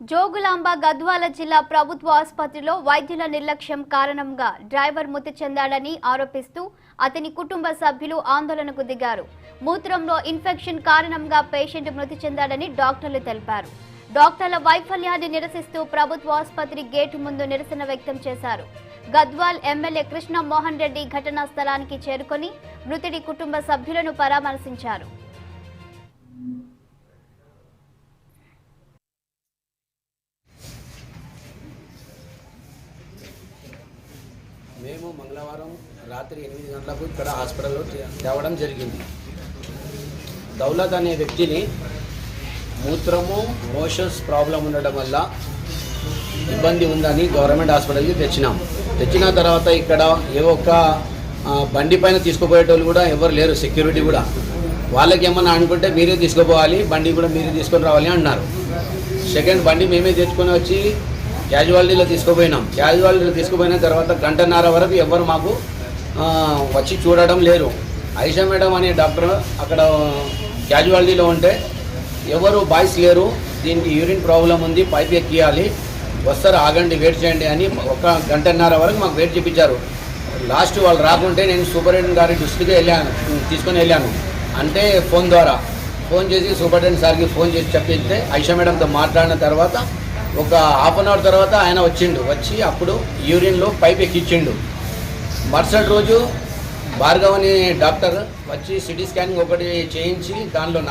జోగులాంబ గద్వాల జిల్లా ప్రభుత్వ ఆసుపత్రిలో వైద్యుల నిర్లక్ష్యం కారణంగా డ్రైవర్ మృతి చెందాడని ఆరోపిస్తూ అతని కుటుంబ సభ్యులు ఆందోళనకు దిగారు. మూత్రంలో ఇన్ఫెక్షన్ కారణంగా పేషెంట్ మృతి చెందాడని డాక్టర్లు తెలిపారు. డాక్టర్ల వైఫల్యాన్ని నిరసిస్తూ ప్రభుత్వ ఆసుపత్రి గేటు ముందు నిరసన వ్యక్తం చేశారు. గద్వాల్ ఎమ్మెల్యే కృష్ణ మోహన్ రెడ్డి ఘటనా స్థలానికి చేరుకొని మృతుడి కుటుంబ సభ్యులను పరామర్శించారు. మేము మంగళవారం రాత్రి ఎనిమిది గంటలకు ఇక్కడ హాస్పిటల్లో తేవడం జరిగింది. దౌలత్ అనే వ్యక్తిని మూత్రము మోషన్స్ ప్రాబ్లం ఉండడం వల్ల ఇబ్బంది ఉందని గవర్నమెంట్ హాస్పిటల్కి తెచ్చినాం. తెచ్చిన తర్వాత ఇక్కడ ఏ ఒక్క బండి పైన తీసుకుపోయేటోళ్ళు కూడా ఎవరు లేరు సెక్యూరిటీ కూడా. వాళ్ళకి ఏమన్నా అనుకుంటే మీరే తీసుకుపోవాలి బండి కూడా మీరే తీసుకొని రావాలి అన్నారు. సెకండ్ బండి మేమే తెచ్చుకొని వచ్చి క్యాజువాలిటీలో తీసుకుపోయినాం. క్యాజువాలిటీలో తీసుకుపోయిన తర్వాత గంటన్నర వరకు ఎవ్వరు మాకు వచ్చి చూడడం లేరు. ఐషా మేడం అనే డాక్టర్ అక్కడ క్యాజువాలిటీలో ఉంటే ఎవరు బాయ్స్ లేరు. దీనికి యూరిన్ ప్రాబ్లం ఉంది పైప్ ఎక్కియాలి వస్తారు ఆగండి వెయిట్ చేయండి అని ఒక గంటన్నర వరకు మాకు వెయిట్ చేయించారు లాస్ట్ వాళ్ళు రాకుంటే నేను సూపరింటెండెంట్ గారి దృష్టికి వెళ్ళాను తీసుకొని వెళ్ళాను. అంటే ఫోన్ ద్వారా. ఫోన్ చేసి సూపరింటెండెంట్ సార్కి ఫోన్ చేసి చెప్పిస్తే ఐషా మేడంతో మాట్లాడిన తర్వాత ఒక హాఫ్ అన్ అవర్ తర్వాత ఆయన వచ్చిండు. వచ్చి అప్పుడు యూరిన్లో పైప్ ఎక్కించిండు మరుసటి రోజు భార్గవ్ అనే డాక్టర్ వచ్చి సిటీ స్కానింగ్ ఒకటి చేయించి దానిలో